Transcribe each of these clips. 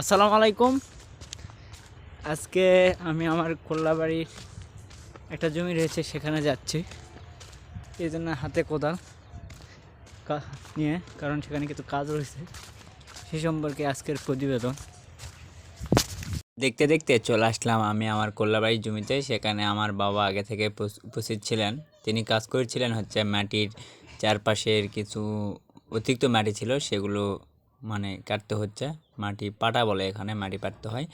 আসসালামু আলাইকুম। আজকে আমি আমার কোল্লাবাড়ির একটা জমি রয়েছে, সেখানে যাচ্ছি। এই জন্য হাতে কোদাল নিয়ে, কারণ সেখানে কিছু কাজ রয়েছে। সে সম্পর্কে আজকের প্রতিবেদন। দেখতে দেখতে চলে আসলাম আমি আমার কোল্লাবাড়ির জমিতে। সেখানে আমার বাবা আগে থেকে উপস্থিত ছিলেন। তিনি কাজ করেছিলেন হচ্ছে মাটির চারপাশের কিছু অতিরিক্ত মাটি ছিল, সেগুলো মানে কাটতে হচ্ছে। মাটি পাটা বলে এখানে মাটি পাটতে হয়।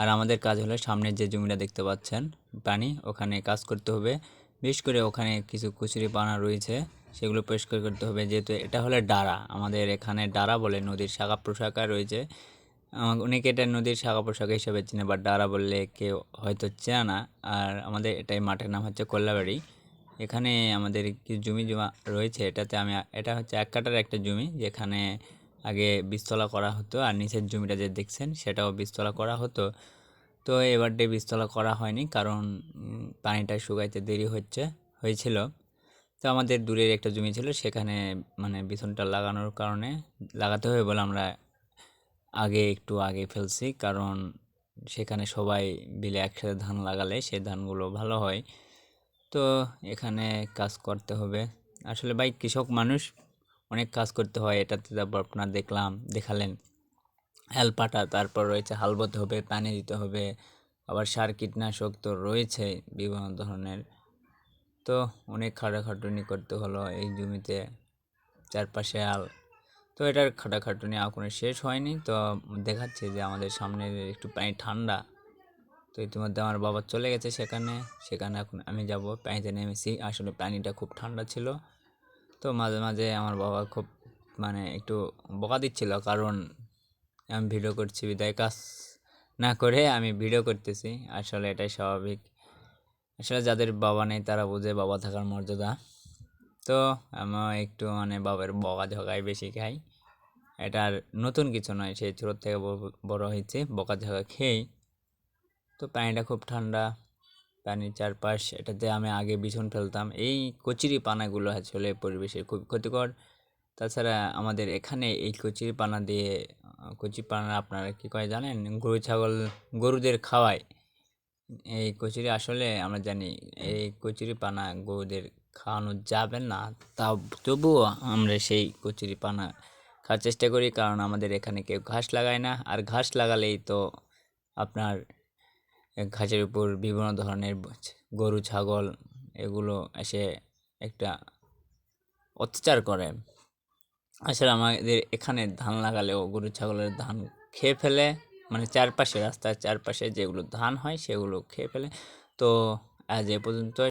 আর আমাদের কাজ হলো সামনের যে জমিটা দেখতে পাচ্ছেন, পানি, ওখানে কাজ করতে হবে। বিশেষ করে ওখানে কিছু কুচুরি পানা রয়েছে, সেগুলো পরিষ্কার করতে হবে। যেহেতু এটা হলো ডারা আমাদের এখানে ডারা বলে নদীর শাখা প্রশাখা রয়েছে। অনেকে এটা নদীর শাখা প্রশাখা হিসেবে চিনে, বা ডারা বললে কেউ হয়তো চেনে না। আর আমাদের এটাই মাঠের নাম হচ্ছে কল্লাবাড়ি। এখানে আমাদের কিছু জমি জমা রয়েছে এটাতে আমি, এটা হচ্ছে এক কাটার একটা জমি, যেখানে আগে বীজতলা করা হতো আর নিচের জমিটা যে দেখছেন সেটাও বীজতলা করা হতো। তো এবারটে বীজতলা করা হয়নি কারণ পানিটা শুকাইতে দেরি হচ্ছে, হয়েছিল। তো আমাদের দূরের একটা জমি ছিল, সেখানে মানে বিছনটা লাগানোর কারণে লাগাতে হবে বলে আমরা আগে একটু আগে ফেলছি। কারণ সেখানে সবাই মিলে একসাথে ধান লাগালে সেই ধানগুলো ভালো হয়। তো এখানে কাজ করতে হবে। আসলে ভাই কৃষক মানুষ অনেক কাজ করতে হয়। এটাতে তারপর আপনার দেখলাম, দেখালেন। হাল পাটা তারপর রয়েছে হাল বতে হবে, পানি দিতে হবে। আবার সার কীটনাশক তো রয়েছে বিভিন্ন ধরনের। তো অনেক খাটাখাটুনি করতে হলো এই জমিতে, চারপাশে আল। তো এটার খাটাখাটুনি এখনও শেষ হয়নি। তো দেখাচ্ছে যে আমাদের সামনে একটু পানি ঠান্ডা। তো ইতিমধ্যে আমার বাবা চলে গেছে সেখানে। সেখানে এখন আমি যাব। পানিতে নেমেছি। আসলে পানিটা খুব ঠান্ডা ছিল। তো মাঝে মাঝে আমার বাবা খুব মানে একটু বকা দিচ্ছিল, কারণ আমি ভিডিও করছি, বিদায় কাজ না করে আমি ভিডিও করতেছি। আসলে এটাই স্বাভাবিক। আসলে যাদের বাবা নেই তারা বোঝে বাবা থাকার মর্যাদা। তো আমার একটু মানে বাবার বকা ঝকাই বেশি খাই। এটা আর নতুন কিছু নয় সেই ছোটোর থেকে বড় হয়েছে, বকা ঝকা খেয়েই। তো পানিটা খুব ঠান্ডা। পানির চারপাশ, এটাতে আমি আগে বিছন ফেলতাম। এই কচুরি পানাগুলো আসলে পরিবেশের খুব ক্ষতিকর। তাছাড়া আমাদের এখানে এই কচুরি পানা দিয়ে কচুরি পানা আপনারা কী করে জানেন? গরু, ছাগল, গরুদের খাওয়ায়। এই কচুরি আসলে আমরা জানি এই কচুরি পানা গরুদের খাওয়ানো যাবে না। তা তবুও আমরা সেই কচুরি পানা খাওয়ার চেষ্টা করি, কারণ আমাদের এখানে কেউ ঘাস লাগায় না। আর ঘাস লাগালেই তো আপনার ঘাসের উপর বিভিন্ন ধরনের গরু, ছাগল এগুলো এসে একটা অত্যাচার করে। আসলে আমাদের এখানে ধান লাগালেও গরু, ছাগলের ধান খেয়ে ফেলে মানে চারপাশে, রাস্তার চারপাশে যেগুলো ধান হয় সেগুলো খেয়ে ফেলে। তো আজ এ পর্যন্ত